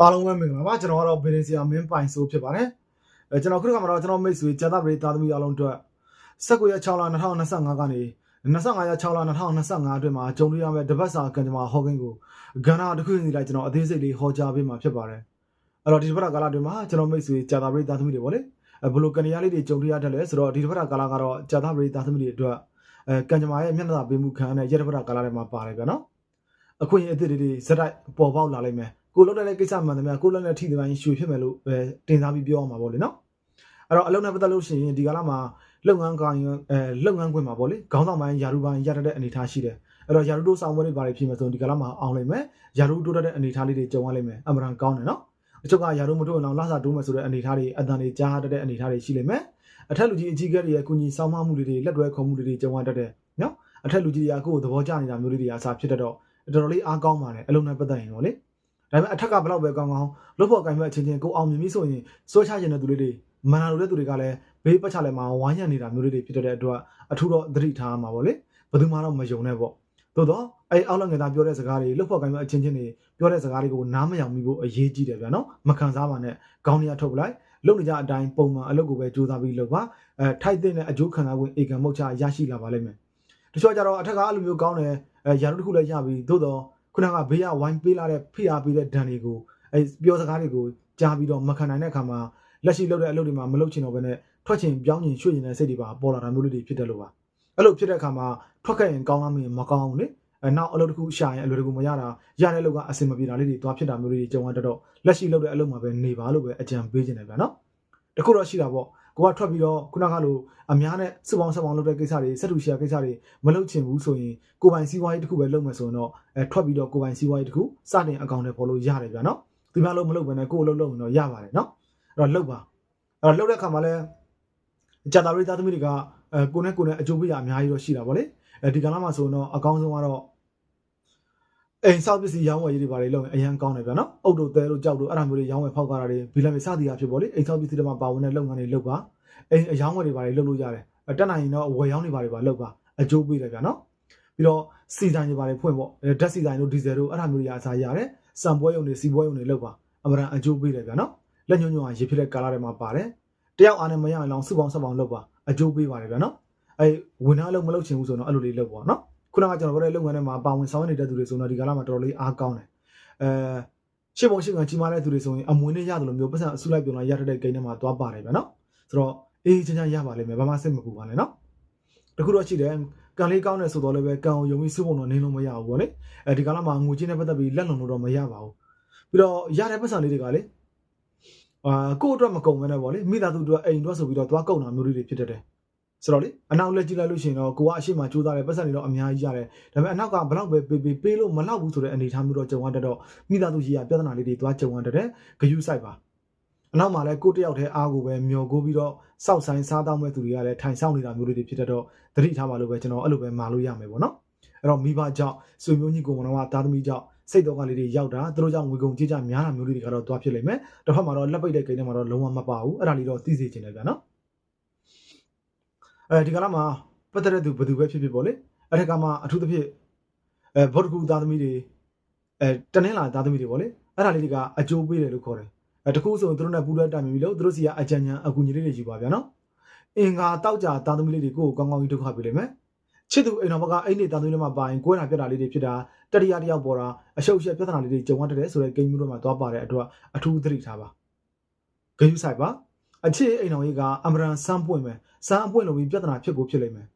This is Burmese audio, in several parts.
အားလုံးပဲမင်္ဂလာပါကျွန်တော်ကတော့ဗီဒီယိုဆရာမင်းပိုင်ဆိုဖြစ်ပါတယ်အဲကျွန်တော်ခုတစ်ခါမှာတော့ကျွန်တော်မိတ်ဆွေကျန်တာပရိသတ်သမီးအားလုံးအတွက်19ရက်6လ2025ကနေ25ရက်6လ2025အတွင်းမှာကြုံတွေ့ရမယ့်တပတ်စာကံကြမ္မာဟောကိန်းကိုကဏ္ဍတစ်ခုစီလိုက်ကျွန်တော်အသေးစိတ်လေးဟောကြားပေးမှာဖြစ်ပါတယ်အဲ့တော့ဒီတစ်ပတ်ကာလအတွင်းမှာကျွန်တော်မိတ်ဆွေကျန်တာပရိသတ်သမီးတွေပေါ့လေအဲဘယ်လိုကနေရာလေးတွေကြုံတွေ့ရတတ်လဲဆိုတော့ဒီတစ်ပတ်ကာလကတော့ကျန်တာပရိသတ်သမီးတွေအတွက်အဲကံကြမ္မာရဲ့မျက်နှာသာပေးမှုခံရတဲ့ရက်တစ်ပတ်ကာလထဲမှာပါတယ်ဗျာနော်အခွင့်အရေးအသစ်တွေဇက်တိုက်ပေါ်ပေါက်လာလိမ့်မယ် ကိုလောက်တဲ့ကိစ္စမှန်တယ်များကိုလောက်တဲ့ထိတဲ့ပိုင်းရွှေဖြစ်မယ်လို့ပဲတင်စားပြီးပြောအောင်ပါဗောလေနော်အဲ့တော့အလုံးနဲ့ပတ်သက်လို့ရှိရင်ဒီကာလမှာလုပ်ငန်းကိုင်းအဲလုပ်ငန်းခွင်မှာဗောလေခေါင်းဆောင်ပိုင်းယာရုပိုင်းရတဲ့အနေအထားရှိတယ်အဲ့တော့ယာရုတို့ဆောင်ဝဲတွေဘာတွေဖြစ်မယ်ဆိုရင်ဒီကာလမှာအောင်လိမ့်မယ်ယာရုတို့တဲ့အနေအထားလေးတွေကြုံရလိမ့်မယ်အမှန်တန်ကောင်းတယ်နော်အချုပ်ကယာရုမတို့အောင်လာစာတိုးမယ်ဆိုတဲ့အနေအထားတွေအတန်တွေကြားတတ်တဲ့အနေအထားတွေရှိလိမ့်မယ်အထက်လူကြီးအကြီးကဲတွေရဲ့ကုညီဆောင်မမှုတွေလက်တွဲခေါ်မှုတွေကြုံရတတ်တယ်နော်အထက်လူကြီးတွေကကိုယ်သဘောကျနေတာမျိုးလေးတွေအစားဖြစ်တတ်တော့တော်တော်လေးအားကောင်းပါတယ်အလုံးနဲ့ပတ်သက်ရင်ဗောလေ ဒါပေမဲ့အထက်ကဘလောက်ပဲကောင်းကောင်းလို့ဖို့အကင်မဲ့အချင်းချင်းကိုအောင်မြင်ပြီဆိုရင်စွဲချခြင်းတဲ့သူလေးတွေမနာလိုတဲ့သူတွေကလည်းဘေးပတ်ချလဲမှာဝိုင်းရနေတာမျိုးလေးတွေဖြစ်တဲ့အတွက်အထူးတော့သတိထားမှာပေါ့လေဘယ်သူမှတော့မယုံနဲ့ပေါ့သို့တော့အဲအောက်လက်ငယ်သားပြောတဲ့စကားတွေလို့ဖို့အကင်မဲ့အချင်းချင်းတွေပြောတဲ့စကားတွေကိုနားမယောင်မိဖို့အရေးကြီးတယ်ဗျာနော်မခံစားပါနဲ့ခေါင်းတွေကထုတ်ပလိုက်လုပ်နေကြအတိုင်းပုံမှန်အလုပ်ကိုပဲကြိုးစားပြီးလုပ်ပါအဲထိုက်တဲ့အကျိုးခံစားဝင်ဧကံမုတ်ချရရှိလာပါလိမ့်မယ်တချို့ကြတော့အထက်ကအဲ့လိုမျိုးကောင်းတယ်အဲရာထူးတစ်ခုလည်းရပြီသို့တော့ ခုနကဘေးကဝိုင်းပေးလာတဲ့ဖိအားပေးတဲ့ဒဏ်တွေကိုအဲပြောစကားတွေကိုကြားပြီးတော့မခံနိုင်တဲ့အခါမှာလက်ရှိလုပ်တဲ့အလုပ်တွေမှာမလုပ်ချင်တော့ဘဲနဲ့ထွက်ချင်ပြောင်းချင်ရွှေ့ချင်တဲ့စိတ်တွေပါပေါ်လာတာမျိုးလေးတွေဖြစ်တယ်လို့ပါအဲ့လိုဖြစ်တဲ့အခါမှာထွက်ခဲ့ရင်ကောင်းလားမင်းမကောင်းဘူးလေအဲနောက်အလုပ်တစ်ခုရှာရင်အလုပ်တစ်ခုမရတာရတဲ့လုပ်ကအဆင်မပြေတာလေးတွေတွားဖြစ်တာမျိုးလေးတွေကြုံရတော့လက်ရှိလုပ်တဲ့အလုပ်မှာပဲနေပါလို့ပဲအကြံပေးခြင်းတယ်ဗျာနော်တခုတော့ရှိတာပေါ့ ကိုကထွက်ပြီးတော့ခုနကလိုအများနဲ့စပေါင်းစပေါင်းလုပ်တဲ့ကိစ္စတွေစက်တူရှယ်ကိစ္စတွေမလုပ်ချင်ဘူးဆိုရင်ကိုပိုင်စီးပွားရေးတစ်ခုပဲလုပ်မယ်ဆိုရင်တော့အဲထွက်ပြီးတော့ကိုပိုင်စီးပွားရေးတစ်ခုစတင်အကောင့်တွေပေါ်လို့ရတယ်ဗျာနော်ဒီမှာလို့မလုပ်ဘဲနဲ့ကိုယ်အလုပ်လုပ်ရင်တော့ရပါတယ်နော်အဲ့တော့လုပ်ပါအဲ့တော့လုပ်တဲ့အခါမှာလည်းဂျာတာရီသားသမီးတွေကအဲကိုနဲ့ကိုနဲ့အကျိုးပေးရအများကြီးတော့ရှိတာဗောလေအဲဒီကလာမှာဆိုရင်တော့အကောင်းဆုံးကတော့ အိမ်ဆောက်ပစ္စည်းရောင်းဝယ်ရေးတွေပါလေလုပ်ရင်အရန်ကောင်းတယ်ဗျာနော်အုတ်တို့တဲတို့ကြောက်တို့အဲ့ဒါမျိုးတွေရောင်းဝယ်ဖောက်ကားတာတွေဘီလန်မစသည်အဖြစ်ဗောလေအိမ်ဆောက်ပစ္စည်းတွေမှာပါဝင်တဲ့လုပ်ငန်းတွေလုပ်ပါအိမ်အရောင်းဝယ်တွေပါလေလုပ်လို့ရတယ်တက်နိုင်ရင်တော့ဝယ်ရောင်းတွေပါလေပါလုပ်ပါအကျိုးပေးတယ်ဗျာနော်ပြီးတော့စီဆိုင်တွေပါလေဖွင့်ပေါ့ဓာတ်စီဆိုင်တို့ဒီဇယ်တို့အဲ့ဒါမျိုးတွေအစားရတယ်စံပွဲရုံတွေစီပွဲရုံတွေလုပ်ပါအမှန်အကျိုးပေးတယ်ဗျာနော်လက်ညှိုးညွှန်ရေဖြစ်တဲ့ကာလာတွေမှာပါတယ်တယောက်အားနဲ့မရအောင်လောင်စုပေါင်းဆက်ပေါင်းလုပ်ပါအကျိုးပေးပါတယ်ဗျာနော်အဲဝင်အားလုံးမလုပ်ချင်ဘူးဆိုတော့အဲ့လိုလေးလုပ်ပါနော် ခုနကကျွန်တော်ပြောတဲ့လုပ်ငန်းထဲမှာပါဝင်ဆောင်နေတဲ့သူတွေဆိုတော့ဒီကာလမှာတော်တော်လေးအားကောင်းတယ်အဲရှစ်ပုံရှစ်ကန်ကြီးမားတဲ့သူတွေဆိုရင်အမွေနဲ့ရတယ်လို့မျိုးပတ်စံအစုလိုက်ပြုံလာရတဲ့ဂိမ်းထဲမှာသွားပါတယ်ဗျာနော်ဆိုတော့အေးချမ်းချမ်းရပါလိမ့်မယ်ဘာမှစိတ်မပူပါနဲ့နော်တခုတော့ရှိတယ်ကံလေးကောင်းတယ်ဆိုတော့လည်းပဲကံကိုယုံပြီးစုဖို့တော့နင်းလို့မရဘူးဗောလေအဲဒီကာလမှာငွေချင်းနဲ့ပတ်သက်ပြီးလက်လုံလို့တော့မရပါဘူးပြီးတော့ရတဲ့ပတ်စံလေးတွေကလေအာကို့အတွက်မကုန်မဲနဲ့ဗောလေမိသားစုအတွက်အိမ်အတွက်ဆိုပြီးတော့သွားကုန်တာမျိုးလေးတွေဖြစ်တတ်တယ် ဆိုတော့လေအနောက်လက်ကြည့်လိုက်လို့ရှိရင်တော့ကိုကအရှိမကြိုးစားတယ်ပတ်စံတွေတော့အများကြီးရတယ်ဒါပေမဲ့အနောက်ကဘလောက်ပဲပေးပေးပေးလို့မလောက်ဘူးဆိုတဲ့အနေအထားမျိုးတော့ကြုံရတတ်တော့မိသားစုကြီးကပြဿနာလေးတွေသွားကြုံရတတ်တယ်ဂယုစိုက်ပါအနောက်မှာလည်းကိုတယောက်တည်းအားကိုပဲမျောကိုပြီးတော့စောက်ဆိုင်စားတောင်းမဲ့သူတွေကလည်းထိုင်ဆောင်နေတာမျိုးလေးတွေဖြစ်တတ်တော့သတိထားပါလို့ပဲကျွန်တော်အဲ့လိုပဲမာလို့ရမယ်ပေါ့နော်အဲ့တော့မိဘကြောင့်ဆွေမျိုးညီကိုမတော်ကသားသမီးကြောင့်စိတ်တော့ကလေးတွေရောက်တာသူတို့ကြောင့်ငွေကုန်ကြေးကြများတာမျိုးလေးတွေကတော့တွားဖြစ်လိမ့်မယ်တစ်ဖက်မှာတော့လက်ပိတ်တဲ့ကိန်းထဲမှာတော့လုံးဝမပါဘူးအဲ့ဒါလေးတော့သိစေချင်တယ်ဗျာနော် အဲဒီကလာမှာပတ်သက်တဲ့သူဘယ်သူပဲဖြစ်ဖြစ်ပေါ့လေအဲ့ဒီကမှာအထူးသဖြင့်အဲဘော့တကူသားသမီးတွေအဲတနင်္လာသားသမီးတွေပေါ့လေအဲ့ဒါလေးတွေကအကျိုးပေးတယ်လို့ခေါ်တယ်အဲတကူဆိုရင်သူတို့နဲ့ပူးတွဲတိုင်ပြီးလို့သူတို့စီကအကြံဉာဏ်အကူအညီလေးတွေယူပါဗျာနော်အင်္ဂါတောက်ကြသားသမီးလေးတွေကိုကောင်းကောင်းကြီးဒုက္ခပေးလိမ့်မယ်ချစ်သူအိမ်တော်ဘက်ကအိမ်နေသားသမီးလေးမှာပါရင်ကိုယ်နာပြတ်တာလေးတွေဖြစ်တာတတိယတယောက်ပေါ်တာအရှုပ်ရှက်ပြဿနာလေးတွေကြုံရတတ်တယ်ဆိုတဲ့ဂိမ်းမျိုးတွေမှာသွားပါတဲ့အတွက်အထူးသတိထားပါဂယုဆိုင်ပါ အချစ်အိမ်တော်ကြီးကအမရန်စမ်းပွင့်မယ်စမ်းအပွင့်လို့ပြီးပြဿနာဖြစ်ကိုဖြစ်လိမ့်မယ်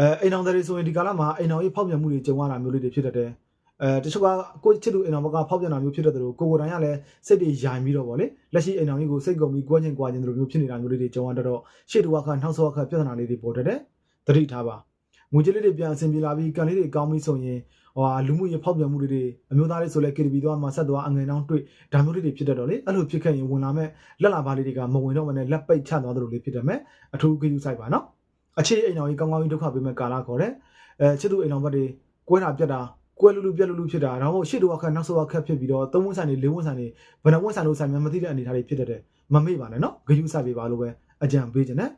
အဲအိမ်တော်တွေဆိုရင်ဒီကာလမှာအိမ်တော်ကြီးဖောက်ပြန်မှုတွေကြုံရတာမျိုးလေးတွေဖြစ်တတ်တယ်အဲတချို့ကကိုချစ်သူအိမ်တော်ဘက်ကဖောက်ပြန်တာမျိုးဖြစ်တတ်တယ်လို့ကိုကိုယ်တိုင်ကလည်းစိတ်တွေယိုင်ပြီးတော့ဗောလေလက်ရှိအိမ်တော်ကြီးကိုစိတ်ကုန်ပြီးကွဲချင်းကွာချင်းတို့မျိုးဖြစ်နေတာမျိုးလေးတွေကြုံရတတ်တော့ရှေ့တူကနောက်ဆော့ခပြဿနာလေးတွေပေါ်တတ်တယ်သတိထားပါငွေကြေးလေးတွေပြန်အဆင်ပြေလာပြီးကန်လေးတွေကောင်းပြီးဆိုရင် ဟိုဟာလူမှုရေးဖောက်ပြန်မှုတွေအမျိုးသားလေးဆိုလဲ KTV တော့မှဆက်သွားအငွေနှောင်းတွေ့ဒါမျိုးလေးတွေဖြစ်တတ်တော့လေအဲ့လိုဖြစ်ခဲ့ရင်ဝင်လာမဲ့လက်လာပါလေးတွေကမဝင်တော့မနဲ့လက်ပိတ်ချသွားသလိုလေးဖြစ်တတ်မယ်အထူးဂရုစိုက်ပါနော်အခြေအိမ်တော်ကြီးကောင်းကောင်းကြီးဒုက္ခပေးမဲ့ကာလခေါ်တယ်အဲချစ်သူအိမ်တော်ဘက်တွေကွဲတာပြက်တာကွဲလူလူပြက်လူလူဖြစ်တာဒါမှမဟုတ်ရှေ့တော့အခက်နောက်ဆုံးအခက်ဖြစ်ပြီးတော့သုံးဝန်းဆိုင်တွေလေးဝန်းဆိုင်တွေဘယ်နှဝန်းဆိုင်လို့ဆိုင်မှမသိတဲ့အနေအထားတွေဖြစ်တတ်တယ်မမေ့ပါနဲ့နော်ဂရုစိုက်ပေးပါလို့ပဲအကြံပေးခြင်းနဲ့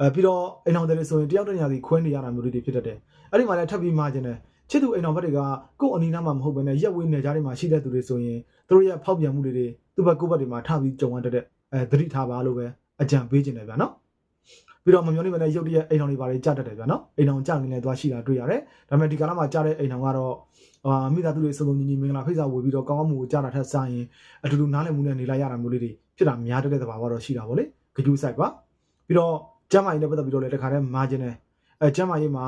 အဲပြီးတော့အိမ်တော်တွေဆိုရင်တယောက်တည်းညာစီခွဲနေရတာမျိုးတွေဖြစ်တတ်တယ်အဲ့ဒီမှာလည်းထပ်ပြီးမှာခြင်းနဲ့ ချစ်သူအိမ်တော်ဘက်တွေကကိုယ့်အနီးနားမှာမဟုတ်ဘဲနဲ့ရက်ဝေးနေကြတွေမှာရှိတဲ့သူတွေဆိုရင်သူတို့ရဲ့ဖောက်ပြန်မှုတွေတွေသူ့ဘက်ကိုယ့်ဘက်တွေမှာထပြီးကြုံရတတ်တဲ့အဲသတိထားပါလို့ပဲအကြံပေးခြင်းတယ်ဗျာနော်ပြီးတော့မမျောနေပဲနဲ့ရုပ်တရက်အိမ်တော်တွေပါတွေကြတတ်တယ်ဗျာနော်အိမ်တော်ကြနေလဲသွားရှိတာတွေ့ရတယ်ဒါပေမဲ့ဒီကာလမှာကြတဲ့အိမ်တော်ကတော့အာမိသားစုတွေစုံစုံညီညီမင်္ဂလာဖိတ်စာဝေပြီးတော့ကောင်းကောင်းမှုကိုကြတာထက်စားရင်အတူတူနားလည်မှုနဲ့နေလိုက်ရတာမျိုးလေးတွေဖြစ်တာများတတ်တဲ့သဘာဝတော့ရှိတာပေါ့လေကြူးဆိုင်ပါပြီးတော့ကျမ်းမာရေးနဲ့ပတ်သက်ပြီးတော့လည်းတခါတည်းမာခြင်းနဲ့အဲကျမ်းမာရေးမှာ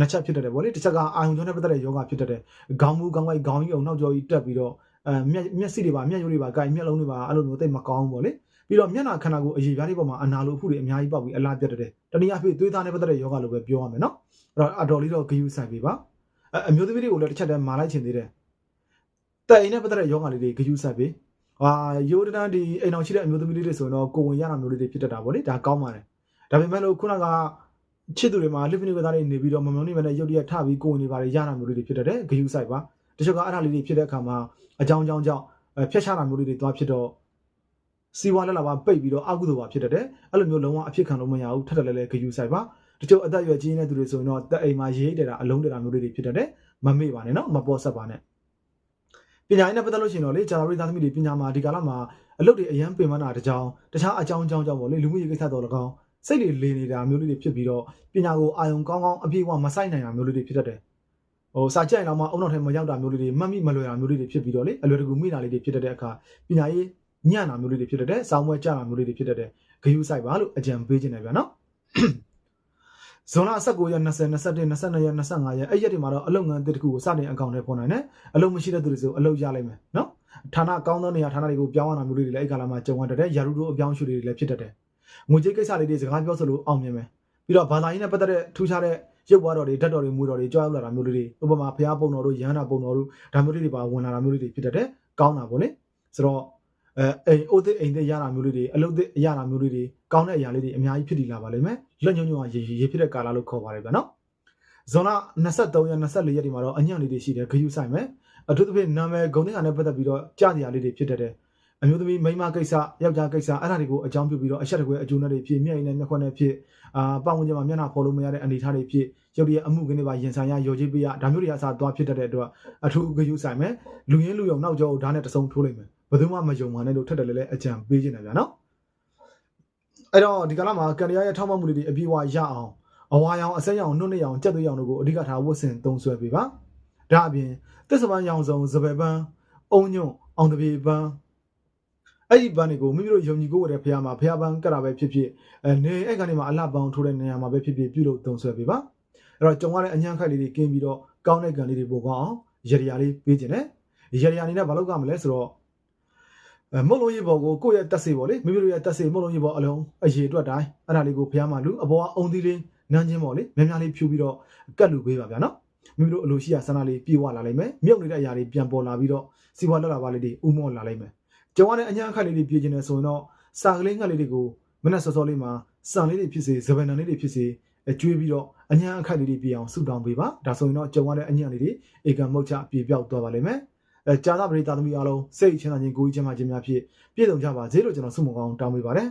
နှစ်ချက်ဖြစ်တတ်တယ်ဗောလေတစ်ချက်ကအာယုံကြောနဲ့ပတ်သက်တဲ့ယောဂဖြစ်တတ်တယ်ခေါင်းမူခေါင်းဝိုက်ခေါင်းကြီးအောင်နောက်ကျောကြီးတက်ပြီးတော့အဲမျက်မျက်စိတွေပါမျက်ရိုးတွေပါကိုင်မျက်လုံးတွေပါအဲ့လိုမျိုးသိပ်မကောင်းဘူးဗောလေပြီးတော့မျက်နှာခန္ဓာကိုယ်အရေးပြားလေးပေါ်မှာအနာလိုအဖုတွေအများကြီးပေါက်ပြီးအလားပြတ်တတ်တယ်တနည်းအားဖြင့်သွေးသားနဲ့ပတ်သက်တဲ့ယောဂလိုပဲပြောရမယ်နော်အဲ့တော့အတော်လေးတော့ဂယုဆိုင်ပြီပါအဲအမျိုးသမီးတွေကိုလည်းတစ်ချက်တည်းမာလိုက်ချင်သေးတယ်တဲ့အိမ်နဲ့ပတ်သက်တဲ့ယောဂလေးတွေဂယုဆိုင်ပြီဟာရိုးတန်းဒီအိမ်အောင်ရှိတဲ့အမျိုးသမီးလေးတွေဆိုရင်တော့ကိုယ်ဝင်ရတာမျိုးလေးတွေဖြစ်တတ်တာဗောလေဒါကောင်းပါတယ်ဒါပေမဲ့လို့ခုနက ချစ်သူတွေမှာလိဖနီကသားတွေနေပြီးတော့မမောင်နေမနဲ့ရုပ်တရက်ထပြီးကိုယ်ဝင်နေပါလေရတာမျိုးလေးတွေဖြစ်တတ်တယ်ဂယုဆိုင်ပါတချို့ကအဲ့ဒါလေးတွေဖြစ်တဲ့အခါမှာအကြောင်းကြောင်းကြောင့်အဲဖျက်ချတာမျိုးလေးတွေသွားဖြစ်တော့စီဝါလက်လာပါပိတ်ပြီးတော့အကုသိုလ်ပါဖြစ်တတ်တယ်အဲ့လိုမျိုးလုံးဝအဖြစ်ခံလို့မရဘူးထပ်တယ်လည်းလည်းဂယုဆိုင်ပါတချို့အသက်အရွယ်ကြီးနေတဲ့သူတွေဆိုရင်တော့တက်အိမ်မှာရေးတက်တာအလုံးတက်တာမျိုးလေးတွေဖြစ်တတ်တယ်မမေ့ပါနဲ့နော်မပေါ်ဆက်ပါနဲ့ပညာရေးနဲ့ပတ်သက်လို့ရှိရင်တော့လေဂျာရီသားသမီးတွေပညာမှာဒီကာလမှာအလုပ်တွေအရန်ပင်မနာတကြောင်တခြားအကြောင်းအကြောင်းကြောင့်ပေါ့လေလူမှုရေးကိစ္စတော်၎င်း စိတ်တွေလေနေတာမျိုးလေးတွေဖြစ်ပြီးတော့ပညာကိုအာယုံကောင်းကောင်းအပြည့်အဝမဆိုင်နိုင်တာမျိုးလေးတွေဖြစ်တတ်တယ်ဟိုစာကြက်ရင်တော့မှအုံနောက်ထဲမရောက်တာမျိုးလေးတွေမှတ်မိမလွယ်တာမျိုးလေးတွေဖြစ်ပြီးတော့လေအလွယ်တကူမိတာလေးတွေဖြစ်တတ်တဲ့အခါပညာရေးညံ့တာမျိုးလေးတွေဖြစ်တတ်တယ်စောင်းမွဲကြတာမျိုးလေးတွေဖြစ်တတ်တယ်ဂယုဆိုင်ပါလို့အကြံပေးခြင်းတယ်ဗျာနော်ဇွန်လ19ရက်20 21 22ရက်25ရက်အဲ့ရက်တွေမှာတော့အလုပ်ငန်းအသစ်တစ်ခုကိုစတင်အကောင့်ထဲပေါ်နိုင်တယ်အလုပ်မရှိတဲ့သူတွေဆိုအလုပ်ရလိမ့်မယ်နော်ဌာနကောင်းသောနေရာဌာနတွေကိုပြောင်းရတာမျိုးလေးတွေလည်းအဲ့ကာလမှာကြုံရတတ်တယ်ရာထူးတို့အပြောင်းအရွှေ့တွေလည်းဖြစ်တတ်တယ် ငွေကြေးကိစ္စလေးတွေစကားပြောဆိုလို့အောင်မြင်မယ်ပြီးတော့ဘာသာရေးနဲ့ပတ်သက်တဲ့ထူးခြားတဲ့ရုပ်ပွားတော်တွေဓာတ်တော်တွေမူတော်တွေကြွားလာတာမျိုးလေးတွေဥပမာဘုရားပုံတော်တို့ယဟန္တာပုံတော်တို့ဒါမျိုးလေးတွေပါဝင်လာတာမျိုးလေးတွေဖြစ်တတ်တယ်ကောင်းတာပေါ့လေဆိုတော့အဲအိမ်အိုးသစ်အိမ်သစ်ရတာမျိုးလေးတွေအလုပ်သစ်ရတာမျိုးလေးတွေကောင်းတဲ့အရာလေးတွေအများကြီးဖြစ်တည်လာပါလိမ့်မယ်လက်ညှိုးညွှန်ရေရေဖြစ်တဲ့ကာလလို့ခေါ်ပါတယ်ဗျာနော်ဇွန်လ23ရက်24ရက်ဒီမှာတော့အညံ့လေးတွေရှိတယ်ဂယုဆိုင်မယ်အထူးသဖြင့်နာမည်ဂုဏ်သင်္ကာနဲ့ပတ်သက်ပြီးတော့ကြားတရားလေးတွေဖြစ်တတ်တယ် အမျိုးသမီးမိန်းမကိစ္စယောက်ျားကိစ္စအဲ့ဒါတွေကိုအကြောင်းပြုပြီးတော့အချက်တကွဲအကျိုးနဲ့တွေဖြစ်မျက်ရည်နဲ့မျက်ခွက်နဲ့ဖြစ်အာပတ်ဝန်းကျင်မှာမျက်နှာဖော်လို့မရတဲ့အနေအထားတွေဖြစ်ရုပ်ရည်အမှုကင်းတွေပါရင်ဆိုင်ရရော်ကြီးပေးရဒါမျိုးတွေအစားသွားဖြစ်တတ်တဲ့အတွက်အထူးဂယုဆိုင်မယ်လူရင်းလူယုံနောက်ကျောကိုဓာတ်နဲ့တဆုံထိုးလိုက်မယ်ဘယ်သူမှမယုံပါနဲ့လို့ထက်တယ်လည်းလည်းအကြံပေးခြင်းတယ်ဗျာနော်အဲ့တော့ဒီကလာမှာကန်ရရဲ့ထောက်မှတ်မှုတွေအပြည့်အဝရအောင်အဝါရောင်အစက်ရောင်နှုတ်နဲ့ရောင်ကြက်သွေးရောင်တို့ကိုအဓိကထားဝတ်ဆင်သုံးဆွဲပေးပါဒါအပြင်သစ္စာပန်းရောင်စုံစပယ်ပန်းအုံညွန့်အောင်တပြေပန်း အဲ့ဒီပန်းတွေကိုမိမိတို့ယုံကြည်ကိုယ်ရဲ့ဖះမှာဖះပန်းကတာပဲဖြစ်ဖြစ်အဲနေအဲ့ကနေမှာအလှပန်းထိုးတဲ့နေရာမှာပဲဖြစ်ဖြစ်ပြုလုပ်သုံးဆွဲပေးပါအဲ့တော့ကြုံရတဲ့အညံ့ခိုက်လေးတွေကင်းပြီးတော့ကောင်းတဲ့ကံလေးတွေပို့ကောင်းအောင်ရရလေးပေးခြင်းနဲ့ရရအနေနဲ့မလုပ်ကြမလဲဆိုတော့အဲမုတ်လုံးရေပေါ်ကိုကိုယ့်ရဲ့တက်စေပေါ်လေမိမိတို့ရဲ့တက်စေမုတ်လုံးရေပေါ်အလုံးအရေအတွက်တိုင်းအဲ့ဒါလေးကိုဖះမှာလူအပေါ်ကအုံသီးလေးနန်းချင်းပေါ်လေများများလေးဖြူပြီးတော့ကတ်လူပေးပါဗျာနော်မိမိတို့အလိုရှိရာဆန္ဒလေးပြေဝလာလိမ့်မယ်မြုပ်နေတဲ့အရာတွေပြန်ပေါ်လာပြီးတော့စီပွားလက်လာပါလေးတွေဥမော့လာလိမ့်မယ် ကြုံရတဲ့အညာအခက်လေးတွေပြေးခြင်းနဲ့ဆိုရင်တော့စာကလေးငှက်လေးတွေကိုမနဲ့စောစောလေးမှာစံလေးတွေဖြစ်စေဇပန်နံလေးတွေဖြစ်စေအကျွေးပြီးတော့အညာအခက်လေးတွေပြေအောင်ဆူတောင်းပေးပါဒါဆိုရင်တော့ကြုံရတဲ့အညာလေးတွေဧကမုတ်ချပြေပြောက်သွားပါလိမ့်မယ်အဲကြာသပရိသသမီးအားလုံးစိတ်ချမ်းသာခြင်းကိုယ်ကြီးချမ်းသာခြင်းများဖြင့်ပြည့်စုံကြပါစေလို့ကျွန်တော်ဆုမကောင်းတောင်းပေးပါတယ်